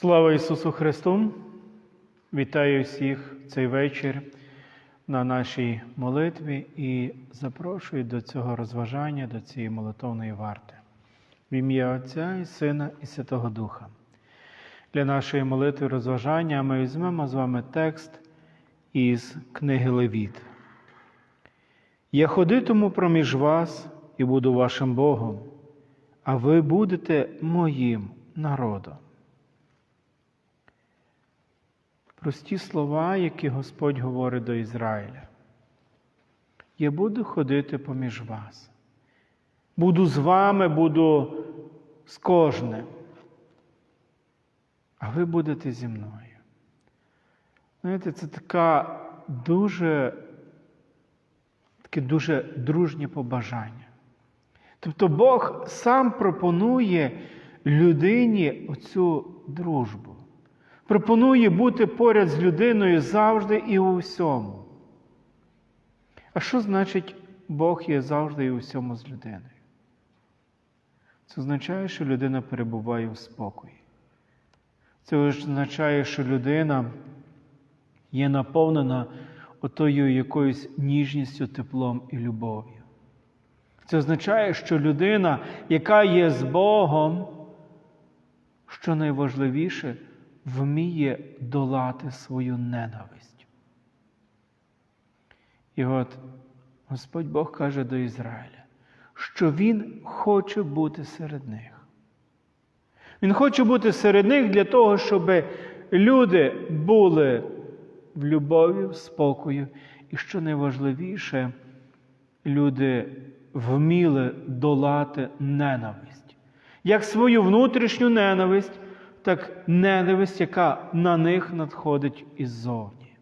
Слава Ісусу Христу! Вітаю всіх цей вечір на нашій молитві і запрошую до цього розважання, до цієї молитовної варти. В ім'я Отця і Сина і Святого Духа. Для нашої молитви розважання ми візьмемо з вами текст із книги Левіт. Я ходитиму проміж вас і буду вашим Богом, а ви будете моїм народом. Прості слова, які Господь говорить до Ізраїля. Я буду ходити поміж вас. Буду з вами, буду з кожним. А ви будете зі мною. Знаєте, це така дуже, таке дуже дружнє побажання. Тобто Бог сам пропонує людині оцю дружбу. Пропонує бути поряд з людиною завжди і у всьому. А що значить Бог є завжди і у всьому з людиною? Це означає, що людина перебуває в спокої. Це означає, що людина є наповнена отою якоюсь ніжністю, теплом і любов'ю. Це означає, що людина, яка є з Богом, що найважливіше, вміє долати свою ненависть. І от Господь Бог каже до Ізраїля, що Він хоче бути серед них. Він хоче бути серед них для того, щоб люди були в любові, в спокою, і що найважливіше, люди вміли долати ненависть. Як свою внутрішню ненависть, так ненависть, яка на них надходить іззовні.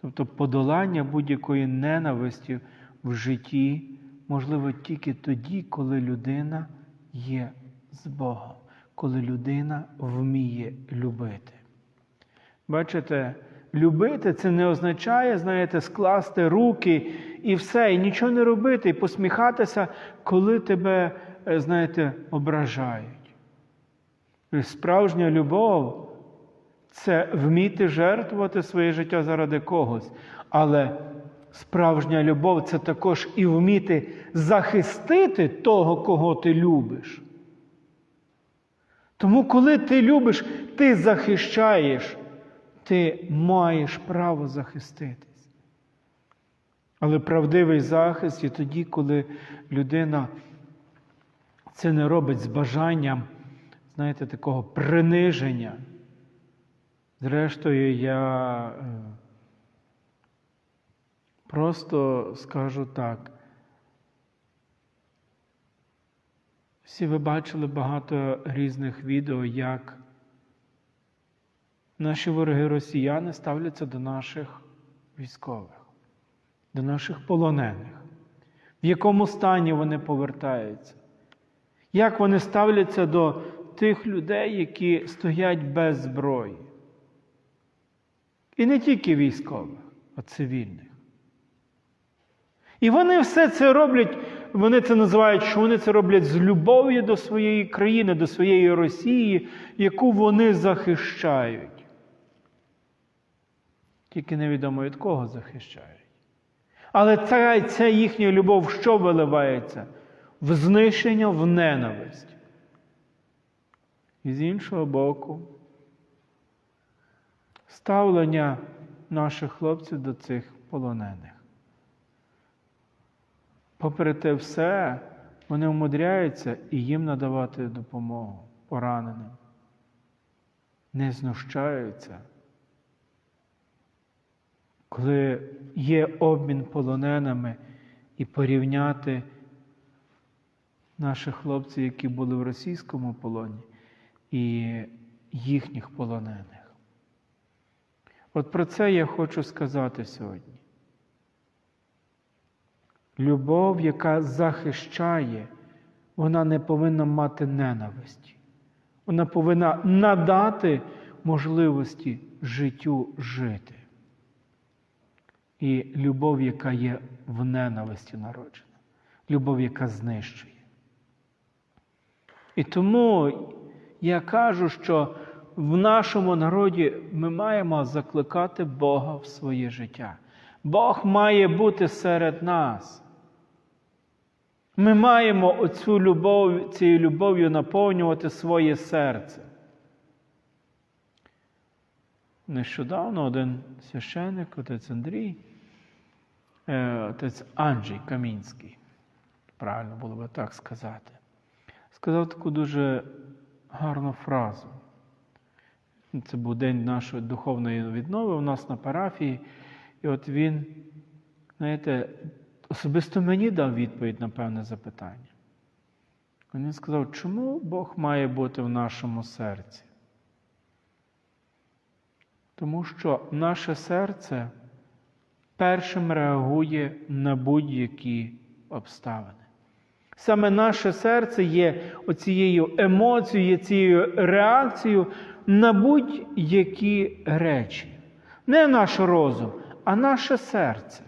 Тобто подолання будь-якої ненависті в житті можливо тільки тоді, коли людина є з Богом, коли людина вміє любити. Бачите, любити це не означає, знаєте, скласти руки і все, і нічого не робити, і посміхатися, коли тебе, знаєте, ображають. Справжня любов це вміти жертвувати своє життя заради когось. Але справжня любов це також і вміти захистити того, кого ти любиш. Тому, коли ти любиш, ти захищаєш, ти маєш право захиститись. Але правдивий захист і тоді, коли людина це не робить з бажанням знаєте, такого приниження. Зрештою, я просто скажу так. Всі ви бачили багато різних відео, як наші вороги росіяни ставляться до наших військових, до наших полонених, в якому стані вони повертаються, як вони ставляться до тих людей, які стоять без зброї. І не тільки військових, а цивільних. І вони все це роблять, вони це називають, що вони це роблять з любов'ю до своєї країни, до своєї Росії, яку вони захищають. Тільки невідомо від кого захищають. Але ця, ця їхня любов що виливається? В знищення, в ненависть. І з іншого боку, ставлення наших хлопців до цих полонених. Попри те все, вони вмудряються і їм надавати допомогу пораненим, не знущаються. Коли є обмін полоненими і порівняти наших хлопців, які були в російському полоні, і їхніх полонених. От про це я хочу сказати сьогодні. Любов, яка захищає, вона не повинна мати ненависті. Вона повинна надати можливості життю жити. І любов, яка є в ненависті народжена, любов, яка знищує. І тому Я кажу, що в нашому народі ми маємо закликати Бога в своє життя. Бог має бути серед нас. Ми маємо оцю любов, цією любов'ю наповнювати своє серце. Нещодавно один священник, отець Андрій, е, отець Анджій Камінський, правильно було би так сказати, сказав таку дуже гарну фразу. Це був день нашої духовної віднови у нас на парафії. І от він, знаєте, особисто мені дав відповідь на певне запитання. Він сказав, чому Бог має бути в нашому серці? Тому що наше серце першим реагує на будь-які обставини. Саме наше серце є оцією емоцією, цією реакцією на будь-які речі. Не наш розум, а наше серце.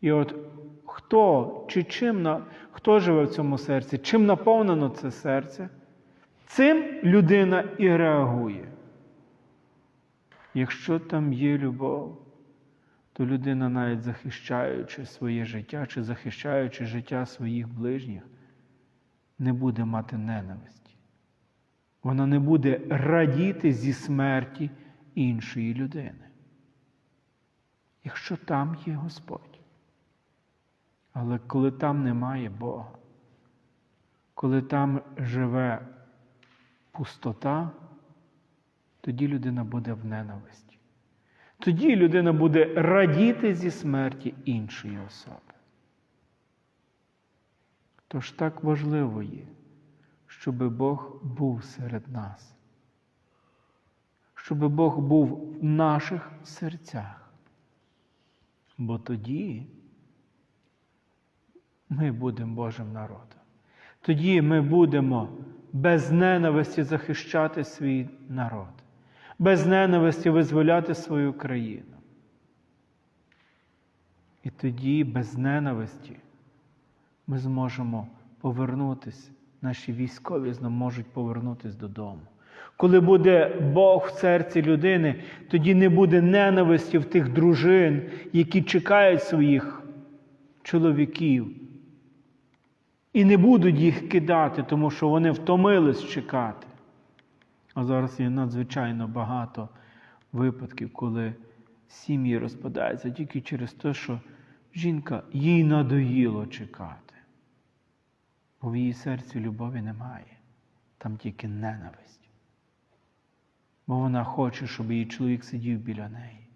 І от хто чи чим хто живе в цьому серці, чим наповнено це серце, цим людина і реагує. Якщо там є любов, то людина, навіть захищаючи своє життя чи захищаючи життя своїх ближніх, не буде мати ненависті. Вона не буде радіти зі смерті іншої людини. Якщо там є Господь. Але коли там немає Бога, коли там живе пустота, тоді людина буде в ненависті. Тоді людина буде радіти зі смерті іншої особи. Тож так важливо є, щоб Бог був серед нас, щоб Бог був в наших серцях. Бо тоді ми будемо Божим народом. Тоді ми будемо без ненависті захищати свій народ, без ненависті визволяти свою країну. І тоді без ненависті ми зможемо повернутися, наші військові зможуть повернутися додому. Коли буде Бог в серці людини, тоді не буде ненависті в тих дружин, які чекають своїх чоловіків. І не будуть їх кидати, тому що вони втомились чекати. А зараз є надзвичайно багато випадків, коли сім'ї розпадаються тільки через те, що жінка їй надоїло чекати. Бо в її серці любові немає, там тільки ненависть. Бо вона хоче, щоб її чоловік сидів біля неї.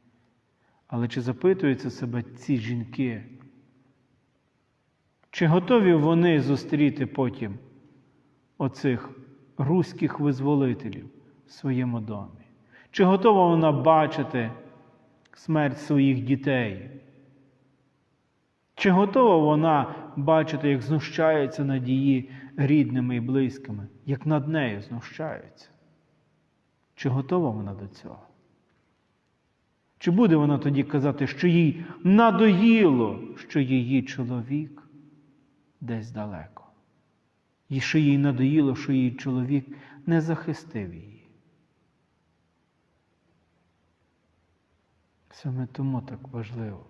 Але чи запитуються себе ці жінки? Чи готові вони зустріти потім оцих руських визволителів в своєму домі? Чи готова вона бачити смерть своїх дітей? Чи готова вона бачити, як знущаються над її рідними і близькими, як над нею знущаються? Чи готова вона до цього? Чи буде вона тоді казати, що їй надоїло, що її чоловік десь далеко? І що їй надоїло, що її чоловік не захистив її? Саме тому так важливо.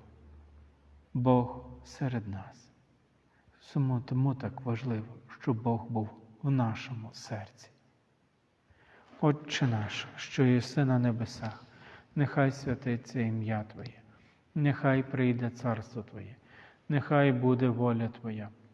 Бог серед нас. Саме тому так важливо, щоб Бог був в нашому серці. Отче наш, що єси на небесах, нехай святиться ім'я Твоє, нехай прийде царство Твоє, нехай буде воля Твоя,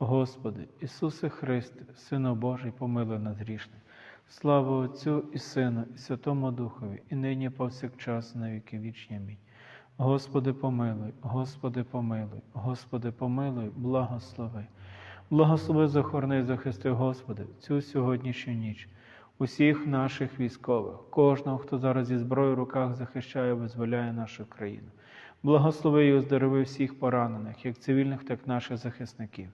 Господи, Ісусе Христе, Сину Божий, помилуй нас грішних. Слава Отцю і Сину, і Святому Духові, і нині повсякчас, і на віки вічні. Амінь. Господи, помилуй, Господи, помилуй, Господи, помилуй, благослови. Благослови, захорони, захисти, Господи, цю сьогоднішню ніч, усіх наших військових, кожного, хто зараз зі зброєю в руках захищає, визволяє нашу країну. Благослови і оздорови всіх поранених, як цивільних, так і наших захисників.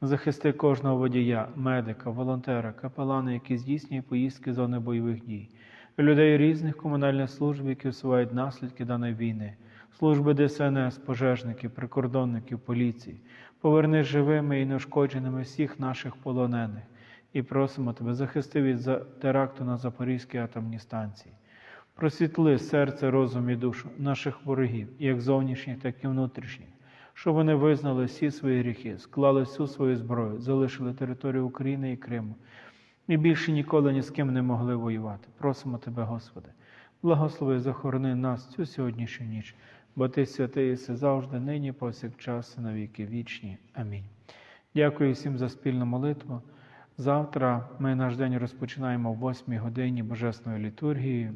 Захисти кожного водія, медика, волонтера, капелана, які здійснює поїздки зони бойових дій, людей різних комунальних служб, які усувають наслідки даної війни, служби ДСНС, пожежників, прикордонників, поліції. Поверни живими і неушкодженими всіх наших полонених і просимо тебе, захисти від теракту на Запорізькій атомній станції. Просвітли серце, розум і душу наших ворогів, як зовнішніх, так і внутрішніх, щоб вони визнали всі свої гріхи, склали всю свою зброю, залишили територію України і Криму і більше ніколи ні з ким не могли воювати. Просимо тебе, Господи, благослови, захорони нас цю сьогоднішню ніч, бо Ти святий єси завжди, нині, повсякчас, і на віки вічні. Амінь. Дякую всім за спільну молитву. Завтра ми наш день розпочинаємо в 8 годині Божественної літургії.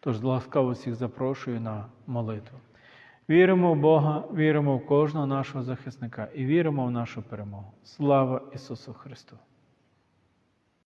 Тож ласкаво всіх запрошую на молитву. Віримо в Бога, віримо в кожного нашого захисника і віримо в нашу перемогу. Слава Ісусу Христу!